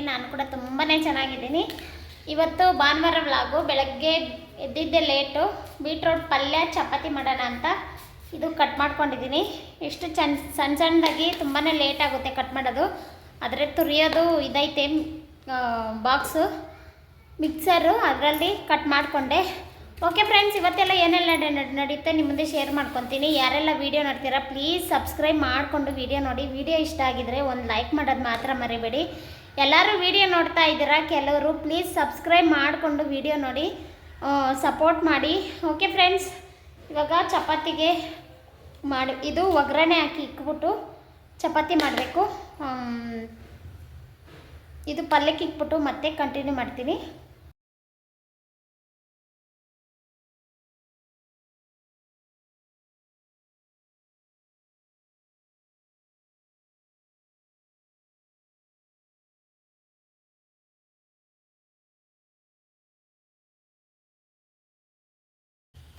ನಾನು ಕೂಡ ತುಂಬಾ ಚೆನ್ನಾಗಿದ್ದೀನಿ. ಇವತ್ತು ಭಾನುವಾರ ವ್ಲಾಗು, ಬೆಳಗ್ಗೆ ಎದ್ದಿದ್ದೆ ಲೇಟು ಬೀಟ್ರೋಟ್ ಪಲ್ಯ, ಚಪಾತಿ ಮಾಡೋಣ ಅಂತ ಇದು ಕಟ್ ಮಾಡ್ಕೊಂಡಿದ್ದೀನಿ. ಎಷ್ಟು ಚನ್ ಸಣ್ಣ ಸಣ್ಣದಾಗಿ ತುಂಬಾ ಲೇಟ್ ಆಗುತ್ತೆ ಕಟ್ ಮಾಡೋದು. ಆದರೆ ತುರಿಯೋದು ಇದೈತೆ ಬಾಕ್ಸು ಮಿಕ್ಸರು ಅದರಲ್ಲಿ ಕಟ್ ಮಾಡಿಕೊಂಡೆ. ಓಕೆ ಫ್ರೆಂಡ್ಸ್ ಇವತ್ತೆಲ್ಲ ಏನೆಲ್ಲ ನಡೆ- ನಡೆಯುತ್ತೆ ನಿಮ್ಮ ಶೇರ್ ಮಾಡ್ಕೊತೀನಿ. ಯಾರೆಲ್ಲ ವೀಡಿಯೋ ನೋಡ್ತೀರಾ ಪ್ಲೀಸ್ ಸಬ್ಸ್ಕ್ರೈಬ್ ಮಾಡಿಕೊಂಡು ವೀಡಿಯೋ ನೋಡಿ. ವಿಡಿಯೋ ಇಷ್ಟ ಆಗಿದ್ರೆ ಒಂದು ಲೈಕ್ ಮಾಡೋದು ಮಾತ್ರ ಮರಿಬೇಡಿ. ಎಲ್ಲರೂ ವೀಡಿಯೋ ನೋಡ್ತಾ ಇದ್ದೀರಾ? ಕೆಲವರು ಪ್ಲೀಸ್ ಸಬ್ಸ್ಕ್ರೈಬ್ ಮಾಡಿಕೊಂಡು ವೀಡಿಯೋ ನೋಡಿ ಸಪೋರ್ಟ್ ಮಾಡಿ. ಓಕೆ ಫ್ರೆಂಡ್ಸ್ ಇವಾಗ ಚಪಾತಿಗೆ ಮಾಡಿ, ಇದು ಒಗ್ಗರಣೆ ಹಾಕಿ ಇಕ್ಬಿಟ್ಟು ಚಪಾತಿ ಮಾಡಬೇಕು. ಇದು ಪಲ್ಯಕ್ಕೆ ಇಕ್ಬಿಟ್ಟು ಮತ್ತೆ ಕಂಟಿನ್ಯೂ ಮಾಡ್ತೀನಿ.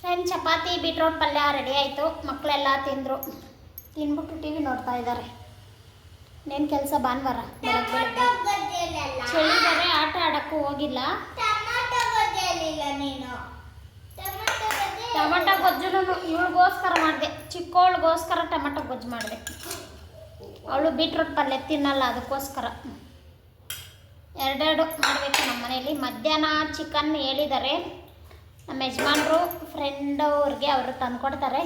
ಫ್ರೆಂಡ್ ಚಪಾತಿ ಬೀಟ್ರೋಟ್ ಪಲ್ಯ ರೆಡಿ ಆಯಿತು. ಮಕ್ಕಳೆಲ್ಲ ತಿಂದರು. ತಿನ್ಬಿಟ್ಟು ಟಿ ವಿ ನೋಡ್ತಾ ಇದ್ದಾರೆ ಇನ್ನೇನು ಕೆಲಸ? ಭಾನುವಾರ. ಚಳಿ ಬೇರೆ ಆಟ ಆಡೋಕ್ಕೂ ಹೋಗಿಲ್ಲ. ಟೊಮೆಟೊ ಗೊಜ್ಜು ಇವಳಿಗೋಸ್ಕರ ಮಾಡಿದೆ. ಚಿಕ್ಕವಳಿಗೋಸ್ಕರ ಟೊಮೆಟೊ ಗೊಜ್ಜು ಮಾಡಿದೆ. ಅವಳು ಬೀಟ್ರೋಟ್ ಪಲ್ಯ ತಿನ್ನಲ್ಲ ಅದಕ್ಕೋಸ್ಕರ. ಎರಡೆರಡು ಮಾಡಬೇಕು ನಮ್ಮ ಮನೆಯಲ್ಲಿ ಮಧ್ಯಾಹ್ನ ಚಿಕನ್ ಹೇಳಿದ್ದಾರೆ ನಮ್ಮ ಯಜಮಾನ್ರು ಫ್ರೆಂಡ್ ಅವ್ರಿಗೆ ಅವರು ತಂದುಕೊಡ್ತಾರೆ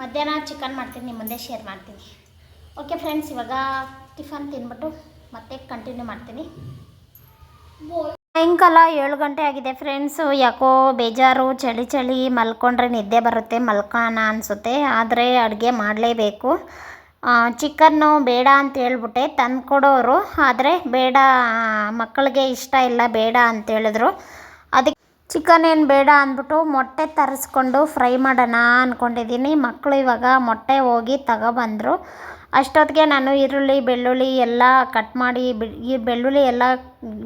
ಮಧ್ಯಾಹ್ನ ಚಿಕನ್ ಮಾಡ್ತೀನಿ ನಿಮ್ಮ ಮುಂದೆ ಶೇರ್ ಮಾಡ್ತೀನಿ. ಓಕೆ ಫ್ರೆಂಡ್ಸ್ ಇವಾಗ ಟಿಫನ್ ತಿಂದ್ಬಿಟ್ಟು ಮತ್ತೆ ಕಂಟಿನ್ಯೂ ಮಾಡ್ತೀನಿ. ಸಾಯಂಕಾಲ ಏಳು ಗಂಟೆ ಆಗಿದೆ ಫ್ರೆಂಡ್ಸು ಯಾಕೋ ಬೇಜಾರು, ಚಳಿ ಚಳಿ, ಮಲ್ಕೊಂಡ್ರೆ ನಿದ್ದೆ ಬರುತ್ತೆ, ಮಲ್ಕೋಣ ಅನಿಸುತ್ತೆ, ಆದರೆ ಅಡುಗೆ ಮಾಡಲೇಬೇಕು. ಚಿಕನ್ನು ಬೇಡ ಅಂತ ಹೇಳ್ಬಿಟ್ಟೆ ತಂದು ಕೊಡೋರು ಆದರೆ ಬೇಡ, ಮಕ್ಕಳಿಗೆ ಇಷ್ಟ ಇಲ್ಲ, ಬೇಡ ಅಂತ ಹೇಳಿದ್ರು. ಅದಕ್ಕೆ ಚಿಕನ್ ಏನು ಬೇಡ ಅಂದ್ಬಿಟ್ಟು ಮೊಟ್ಟೆ ತರಿಸ್ಕೊಂಡು ಫ್ರೈ ಮಾಡೋಣ ಅಂದ್ಕೊಂಡಿದ್ದೀನಿ ಮಕ್ಕಳು ಇವಾಗ ಮೊಟ್ಟೆ ಹೋಗಿ ತಗೊಬಂದರು. ಅಷ್ಟೊತ್ತಿಗೆ ನಾನು ಈರುಳ್ಳಿ, ಬೆಳ್ಳುಳ್ಳಿ ಎಲ್ಲ ಕಟ್ ಮಾಡಿ ಬಿ, ಈ ಬೆಳ್ಳುಳ್ಳಿ ಎಲ್ಲ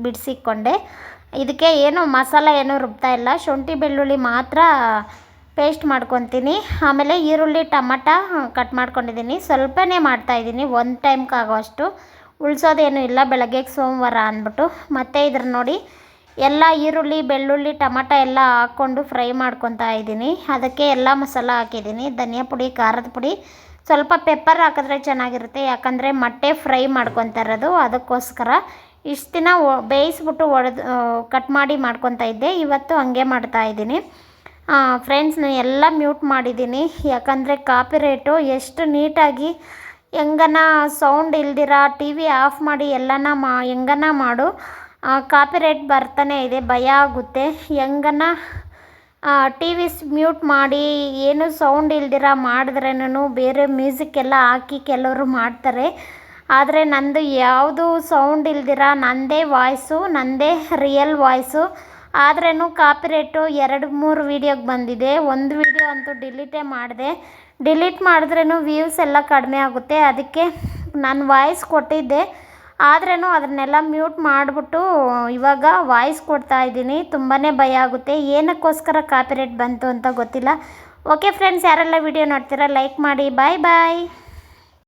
ಬಿಡಿಸಿಕೊಂಡೆ. ಇದಕ್ಕೆ ಏನು ಮಸಾಲ ಏನೂ ರುಬ್ತಾ ಇಲ್ಲ. ಶುಂಠಿ, ಬೆಳ್ಳುಳ್ಳಿ ಮಾತ್ರ ಪೇಸ್ಟ್ ಮಾಡ್ಕೊತೀನಿ. ಆಮೇಲೆ ಈರುಳ್ಳಿ, ಟಮಟ ಕಟ್ ಮಾಡ್ಕೊಂಡಿದ್ದೀನಿ. ಸ್ವಲ್ಪನೇ ಮಾಡ್ತಾಯಿದ್ದೀನಿ ಒಂದು ಟೈಮ್ಗೆ ಆಗೋಷ್ಟು ಉಳಿಸೋದೇನು ಇಲ್ಲ. ಬೆಳಗ್ಗೆಗೆ ಸೋಮವಾರ ಅಂದ್ಬಿಟ್ಟು. ಮತ್ತು ಇದ್ರ ನೋಡಿ ಎಲ್ಲ ಈರುಳ್ಳಿ, ಬೆಳ್ಳುಳ್ಳಿ, ಟಮಟ ಎಲ್ಲ ಹಾಕ್ಕೊಂಡು ಫ್ರೈ ಮಾಡ್ಕೊತಾ ಇದ್ದೀನಿ. ಅದಕ್ಕೆ ಎಲ್ಲ ಮಸಾಲ ಹಾಕಿದ್ದೀನಿ. ಧನಿಯಾ ಪುಡಿ, ಖಾರದ ಪುಡಿ. ಸ್ವಲ್ಪ ಪೆಪ್ಪರ್ ಹಾಕಿದ್ರೆ ಚೆನ್ನಾಗಿರುತ್ತೆ. ಯಾಕಂದರೆ ಮೊಟ್ಟೆ ಫ್ರೈ ಮಾಡ್ಕೊತಾ ಇರೋದು. ಅದಕ್ಕೋಸ್ಕರ ಇಷ್ಟು ದಿನ ಬೇಯಿಸ್ಬಿಟ್ಟು ಒಡೆದು ಕಟ್ ಮಾಡಿ ಮಾಡ್ಕೊತಾ ಇದ್ದೆ. ಇವತ್ತು ಹಂಗೆ ಮಾಡ್ತಾ ಇದ್ದೀನಿ. ಫ್ರೆಂಡ್ಸ್ ನಾನು ಎಲ್ಲ ಮ್ಯೂಟ್ ಮಾಡಿದ್ದೀನಿ. ಯಾಕಂದರೆ ಕಾಪಿ ರೇಟು ಎಷ್ಟು ನೀಟಾಗಿ ಹೆಂಗನ ಸೌಂಡ್ ಇಲ್ದಿರ ಟಿ ವಿ ಆಫ್ ಮಾಡಿ ಎಲ್ಲನ ಮಾ, ಹೆಂಗನ ಮಾಡು. ಕಾಪಿ ರೇಟ್ ಬರ್ತಾನೆ ಇದೆ, ಭಯ ಆಗುತ್ತೆ. ಹೆಂಗನ ಟಿ ವಿಸ್ ಮ್ಯೂಟ್ ಮಾಡಿ ಏನು ಸೌಂಡ್ ಇಲ್ದಿರ ಮಾಡಿದ್ರೇನು ಬೇರೆ ಮ್ಯೂಸಿಕ್ ಎಲ್ಲ ಹಾಕಿ ಕೆಲವರು ಮಾಡ್ತಾರೆ. ಆದರೆ ನಂದು ಯಾವುದು ಸೌಂಡ್ ಇಲ್ದಿರ ನನ್ನದೇ ವಾಯ್ಸು ನನ್ನದೇ ರಿಯಲ್ ವಾಯ್ಸು ಆದ್ರೂ ಕಾಪಿ ರೇಟು ಎರಡು, ಮೂರು ವೀಡಿಯೋಗೆ ಬಂದಿದೆ. ಒಂದು ವೀಡಿಯೋ ಅಂತೂ ಡಿಲೀಟೇ ಮಾಡಿದೆ. ಡಿಲೀಟ್ ಮಾಡಿದ್ರೂ ವ್ಯೂಸ್ ಎಲ್ಲ ಕಡಿಮೆ ಆಗುತ್ತೆ. ಅದಕ್ಕೆ ನಾನು ವಾಯ್ಸ್ ಕೊಟ್ಟಿದ್ದೆ. ಆದ್ರೂ ಅದನ್ನೆಲ್ಲ ಮ್ಯೂಟ್ ಮಾಡಿಬಿಟ್ಟು ಇವಾಗ ವಾಯ್ಸ್ ಕೊಡ್ತಾ ಇದ್ದೀನಿ. ತುಂಬಾ ಭಯ ಆಗುತ್ತೆ. ಏನಕ್ಕೋಸ್ಕರ ಕಾಪಿರೇಟ್ ಬಂತು ಅಂತ ಗೊತ್ತಿಲ್ಲ. ಓಕೆ ಫ್ರೆಂಡ್ಸ್ ಯಾರೆಲ್ಲ ವಿಡಿಯೋ ನೋಡ್ತೀರಾ ಲೈಕ್ ಮಾಡಿ. Bye bye